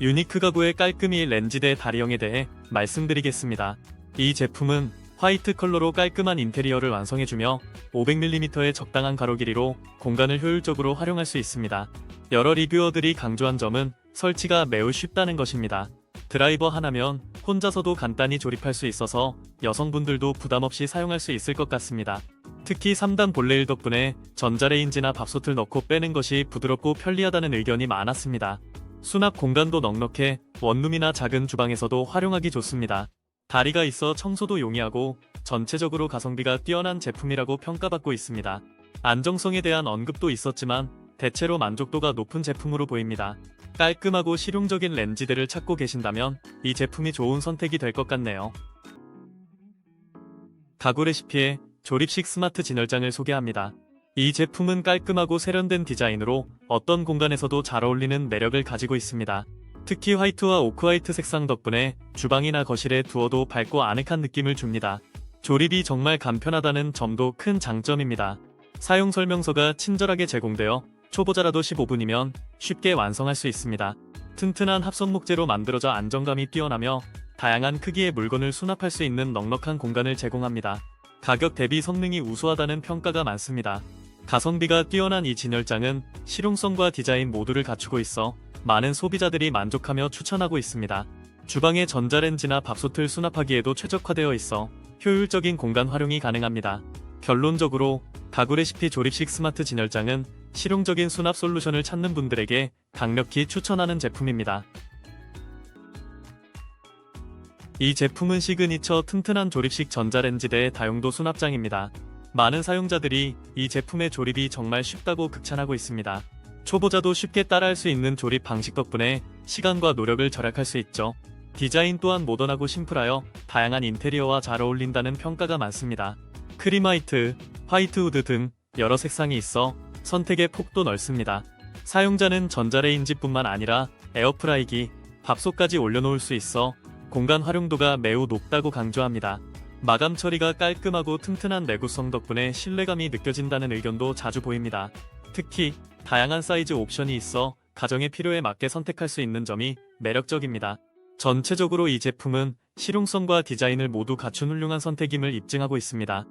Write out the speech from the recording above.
유니크 가구의 깔끔이 렌즈대 다리형에 대해 말씀드리겠습니다. 이 제품은 화이트 컬러로 깔끔한 인테리어를 완성해주며 500mm의 적당한 가로 길이로 공간을 효율적으로 활용할 수 있습니다. 여러 리뷰어들이 강조한 점은 설치가 매우 쉽다는 것입니다. 드라이버 하나면 혼자서도 간단히 조립할 수 있어서 여성분들도 부담 없이 사용할 수 있을 것 같습니다. 특히 3단 볼레일 덕분에 전자레인지나 밥솥을 넣고 빼는 것이 부드럽고 편리하다는 의견이 많았습니다. 수납 공간도 넉넉해 원룸이나 작은 주방에서도 활용하기 좋습니다. 다리가 있어 청소도 용이하고 전체적으로 가성비가 뛰어난 제품이라고 평가받고 있습니다. 안정성에 대한 언급도 있었지만 대체로 만족도가 높은 제품으로 보입니다. 깔끔하고 실용적인 렌즈들을 찾고 계신다면 이 제품이 좋은 선택이 될 것 같네요. 가구 레시피에 조립식 스마트 진열장을 소개합니다. 이 제품은 깔끔하고 세련된 디자인으로 어떤 공간에서도 잘 어울리는 매력을 가지고 있습니다. 특히 화이트와 오크화이트 색상 덕분에 주방이나 거실에 두어도 밝고 아늑한 느낌을 줍니다. 조립이 정말 간편하다는 점도 큰 장점입니다. 사용 설명서가 친절하게 제공되어 초보자라도 15분이면 쉽게 완성할 수 있습니다. 튼튼한 합성 목재로 만들어져 안정감이 뛰어나며 다양한 크기의 물건을 수납할 수 있는 넉넉한 공간을 제공합니다. 가격 대비 성능이 우수하다는 평가가 많습니다. 가성비가 뛰어난 이 진열장은 실용성과 디자인 모두를 갖추고 있어 많은 소비자들이 만족하며 추천하고 있습니다. 주방에 전자레인지나 밥솥을 수납하기에도 최적화되어 있어 효율적인 공간 활용이 가능합니다. 결론적으로 가구 레시피 조립식 스마트 진열장은 실용적인 수납 솔루션을 찾는 분들에게 강력히 추천하는 제품입니다. 이 제품은 시그니처 튼튼한 조립식 전자레인지대 다용도 수납장입니다. 많은 사용자들이 이 제품의 조립이 정말 쉽다고 극찬하고 있습니다. 초보자도 쉽게 따라할 수 있는 조립 방식 덕분에 시간과 노력을 절약할 수 있죠. 디자인 또한 모던하고 심플하여 다양한 인테리어와 잘 어울린다는 평가가 많습니다. 크림 화이트, 화이트 우드 등 여러 색상이 있어 선택의 폭도 넓습니다. 사용자는 전자레인지뿐만 아니라 에어프라이기, 밥솥까지 올려놓을 수 있어 공간 활용도가 매우 높다고 강조합니다. 마감 처리가 깔끔하고 튼튼한 내구성 덕분에 신뢰감이 느껴진다는 의견도 자주 보입니다. 특히 다양한 사이즈 옵션이 있어 가정의 필요에 맞게 선택할 수 있는 점이 매력적입니다. 전체적으로 이 제품은 실용성과 디자인을 모두 갖춘 훌륭한 선택임을 입증하고 있습니다.